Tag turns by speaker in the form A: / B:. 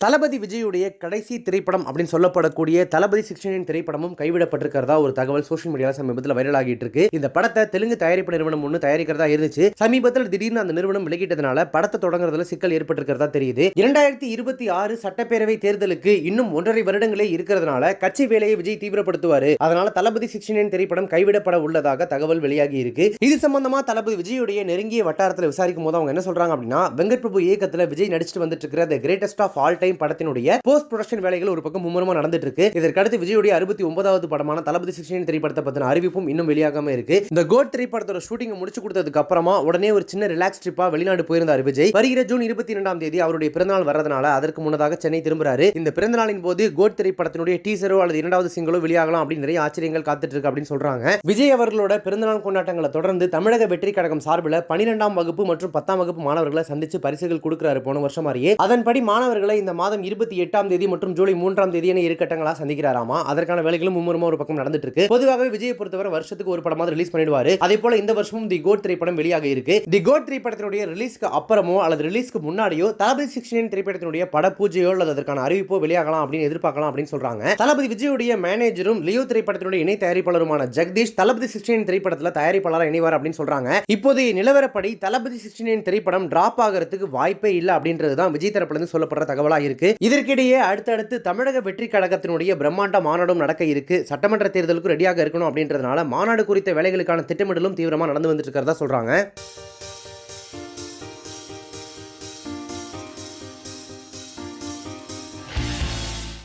A: தளபதி விஜயுடைய கடைசி திரைப்படம் அப்படின்னு சொல்லப்படக்கூடிய தளபதி சிக்ஸ்டின் திரைப்படமும் கைவிடப்பட்டிருக்கிறதா ஒரு தகவல் சோஷியல் மீடியாவில் சமீபத்தில் வைரல் ஆகிட்டு இருக்கு இந்த படத்தை தெலுங்கு தயாரிப்பு நிறுவனம் ஒன்று தயாரிக்கிறதா இருந்துச்சு. சமீபத்தில் திடீர்னு அந்த நிறுவனம் விலகிட்டதுனால படத்தை தொடங்குறதுல சிக்கல் ஏற்பட்டிருக்கிறதா தெரியுது. இரண்டாயிரத்தி இருபத்தி ஆறு சட்டப்பேரவை தேர்தலுக்கு இன்னும் ஒன்றரை வருடங்களே இருக்கிறதுனால கட்சி வேலையை விஜய் தீவிரப்படுத்துவாரு. அதனால தளபதி சிக்ஸ்டின் திரைப்படம் கைவிடப்பட உள்ளதாக தகவல் வெளியாகி இருக்கு இது சம்பந்தமா தளபதி விஜயுடைய நெருங்கிய வட்டாரத்தில் விசாரிக்கும் போது அவங்க என்ன சொல்றாங்க அப்படின்னா வெங்கட் பிரபு இயக்கத்தில் விஜய் நடிச்சிட்டு வந்துட்டு இருக்கிற the greatest of all time time படத்தினுடைய போஸ்ட் ப்ரொடக்ஷன் வேலைகள் ஒரு பக்கம் மும்முரமா நடந்துட்டு இருக்கு இதற்கடுத்து விஜயுடைய அறுபத்தி ஒன்பதாவது படமான தளபதி சிக்ஸ்டின் திரைப்படத்தை பத்தின அறிவிப்பும் இன்னும் வெளியாகாம இருக்கு. இந்த கோட் திரைப்படத்தோட ஷூட்டிங் முடிச்சு கொடுத்ததுக்கு அப்புறமா உடனே ஒரு சின்ன ரிலாக்ஸ் ட்ரிப்பா வெளிநாடு போயிருந்தார் விஜய். வருகிற ஜூன் இருபத்தி இரண்டாம் தேதி அவருடைய பிறந்தநாள் வர்றதுனால அதற்கு முன்னதாக சென்னை திரும்புறாரு. இந்த பிறந்தநாளின் போது கோட் திரைப்படத்தினுடைய டீசரோ அல்லது இரண்டாவது சிங்களோ வெளியாகலாம் அப்படின்னு நிறைய ஆச்சரியங்கள் காத்துட்டு இருக்கு அப்படின்னு சொல்றாங்க. விஜய் அவர்களோட பிறந்தநாள் கொண்டாட்டங்களை தொடர்ந்து தமிழக வெற்றி கழகம் சார்பில் பனிரெண்டாம் வகுப்பு மற்றும் பத்தாம் வகுப்பு மாணவர்களை சந்திச்சு பரிசுகள் கொடுக்கிறாரு போன வருஷம் மாதிரியே. அதன்படி மாணவர்களை இந்த மாதம் இருபத்தி எட்டாம் தேதி மற்றும் ஜூலை மூன்றாம் தேதி என இரு கட்டங்களா சந்திக்கிறாராமா? அதற்கான வேலைகளும் மும்முரமா ஒரு பக்கம் நடந்துட்டு இருக்கு பொதுவாகவே விஜய் பொறுத்தவரை வருஷத்துக்கு ஒரு படமாவது ரிலீஸ் பண்ணிடுவாரு. அதே போல இந்த வருஷமும் தி கோட் திரைப்படம் வெளியாக இருக்கு. தி கோட் திரைப்படத்தினுடைய ரிலீஸ்க்கு அப்புறமோ அல்லது ரிலீஸ்க்கு முன்னாடியோ தளபதி சிக்ஸ்டீன் திரைப்படத்தினுடைய பட பூஜையோ அல்லது அதற்கான அறிவிப்போ வெளியாகலாம் அப்படின்னு எதிர்பார்க்கலாம் அப்படின்னு சொல்றாங்க. தளபதி விஜயுடைய மேனேஜரும் லியோ திரைப்படத்தினுடைய இணை தயாரிப்பாளருமான ஜெகதீஷ் தளபதி சிக்ஸ்டீன் திரைப்படத்தில் தயாரிப்பாளராக இணைவார் அப்படின்னு சொல்றாங்க. இப்போதைய நிலவரப்படி தளபதி சிக்ஸ்டீன் திரைப்படம் டிராப் ஆகிறதுக்கு வாய்ப்பே இல்லை அப்படின்றது தான் விஜய் தரப்புலேருந்து சொல்லப்படுற தகவலாக இருக்கு. இதற்கிடையே அடுத்தடுத்து தமிழக வெற்றி கழகத்தினுடைய பிரம்மாண்ட மாநாடும் நடக்க இருக்கு. சட்டமன்ற தேர்தலுக்கு ரெடியாக இருக்கணும் அப்படின்றதுனால மாநாடு குறித்த வேலைகளுக்கான திட்டமிடலும் தீவிரமா நடந்து வந்துட்டு இருக்கிறதா சொல்றாங்க.